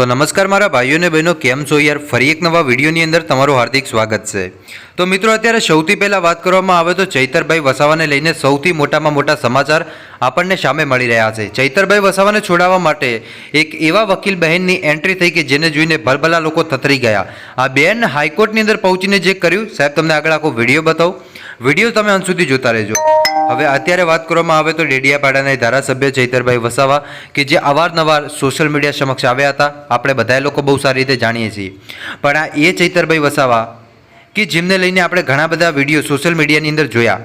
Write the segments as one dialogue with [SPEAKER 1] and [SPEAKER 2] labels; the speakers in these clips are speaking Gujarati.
[SPEAKER 1] તો નમસ્કાર મારા ભાઈઓ અને બહેનો, કેમ છો યાર? ફરી એક નવા વિડીયોની અંદર તમારું હાર્દિક સ્વાગત છે. તો મિત્રો, અત્યારે સૌથી પહેલાં વાત કરવામાં આવે તો ચૈતરભાઈ વસાવાને લઈને સૌથી મોટામાં મોટા સમાચાર આપણને સામે મળી રહ્યા છે. ચૈતરભાઈ વસાવાને છોડાવવા માટે એક એવા વકીલ બહેનની એન્ટ્રી થઈ કે જેને જોઈને ભલભલા લોકો થતરી ગયા. આ બેન હાઈકોર્ટની અંદર પહોંચીને જે કર્યું, સાહેબ, તમને આગળ આખો વીડિયો બતાવું. વીડિયો તમે અંત સુધી જોતા રહેજો. હવે અત્યારે વાત કરવામાં આવે તો ડેડિયાપાડાના ધારાસભ્ય ચૈતરભાઈ વસાવા કે જે અવારનવાર સોશિયલ મીડિયા સમક્ષ આવ્યા હતા. આપણે બધા લોકો બહુ સારી રીતે જાણીએ છીએ. પણ આ એ ચૈતરભાઈ વસાવા કે જેમને લઈને આપણે ઘણા બધા વીડિયો સોશિયલ મીડિયાની અંદર જોયા.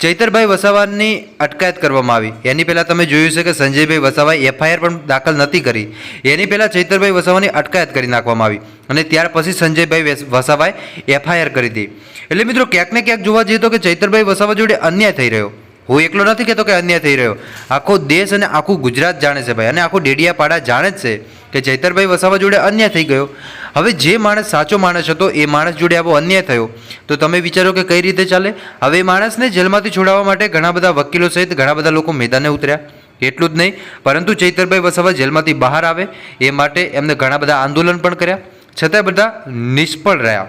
[SPEAKER 1] ચૈતરભાઈ વસાવાની અટકાયત કરવામાં આવી. એની પહેલાં તમે જોયું છે કે સંજયભાઈ વસાવાએ એફઆઈઆર પણ દાખલ નથી કરી. એની પહેલાં ચૈતરભાઈ વસાવાની અટકાયત કરી નાખવામાં આવી અને ત્યાર પછી સંજયભાઈ વેસ- વસાવાએ એફઆઈઆર કરી હતી એટલે મિત્રો ક્યાંક ને ક્યાંક જોવા જઈએ તો કે ચૈતરભાઈ વસાવા જોડે અન્યાય થઈ રહ્યો. હું એકલો નથી કહેતો કે અન્યાય થઈ રહ્યો. આખો દેશ અને આખું ગુજરાત જાણે છે ભાઈ અને આખું ડેડિયાપાડા જાણે જ છે. કે ચૈતરભાઈ વસાવા જોડે અન્યાય થઈ ગયો. હવે જે માણસ સાચો માણસ હતો, એ માણસ જોડે આવો અન્યાય થયો. તો તમે વિચારો કે કઈ રીતે ચાલે? હવે એ માણસને જેલમાંથી છોડાવવા માટે ઘણા બધા વકીલો સહિત ઘણા બધા લોકો મેદાને ઉતર્યા. એટલું જ નહીં, પરંતુ ચૈતરભાઈ વસાવા જેલમાંથી બહાર આવે, એ માટે એમને ઘણા બધા આંદોલન પણ કર્યા. છતાં બધા નિષ્ફળ રહ્યા.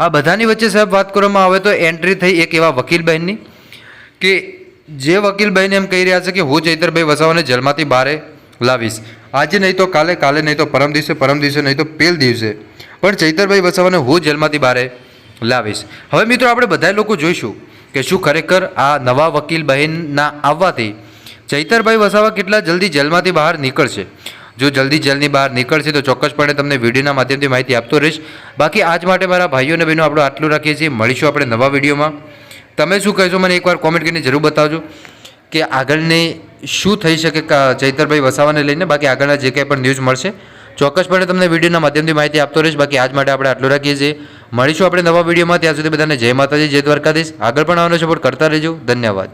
[SPEAKER 1] આ બધાની વચ્ચે સાહેબ વાત કરવામાં આવે તો એન્ટ્રી થઈ એક એવા વકીલ બહેનની કે જે વકીલ બહેન એમ કહી રહ્યા છે કે હું ચૈતરભાઈ વસાવાને જેલમાંથી બહાર લાવીશ. આજે નહીં તો કાલે કાલે નહીં તો પરમ દિવસે પરમ દિવસે નહીં તો પેલ દિવસે. પણ ચૈતરભાઈ વસાવાને હું જેલમાંથી બહાર લાવીશ. હવે મિત્રો આપણે બધા લોકો જોઈશું કે શું ખરેખર આ નવા વકીલ બહેનના આવવાથી ચૈતરભાઈ વસાવા કેટલા જલ્દી જેલમાંથી બહાર નીકળશે. જો જલ્દી જેલની બહાર નીકળશે તો ચોક્કસપણે તમને વિડીયોના માધ્યમથી માહિતી આપતો રહીશ. બાકી આજ માટે મારા ભાઈઓ અને બહેનો આપણે આટલું રાખીએ છીએ. મળીશું આપણે નવા વિડીયોમાં. તમે શું કહેશો મને એકવાર કોમેન્ટ કરીને જરૂર બતાવજો કે આગળની શું થઈ શકે ચૈતરભાઈ વસાવાને લઈને? બાકી આગળના જે કંઈ પણ ન્યૂઝ મળશે, ચોક્કસપણે તમને વિડીયોના માધ્યમથી માહિતી આપતો રહીશ. બાકી આજ માટે આપણે આટલું રાખીએ છીએ. મળીશું આપણે નવા વિડીયોમાં. ત્યાં સુધી બધાને જય માતાજી, જય દ્વારકાધીશ. આગળ પણ આવવાનો સપોર્ટ કરતા રહેજો. ધન્યવાદ.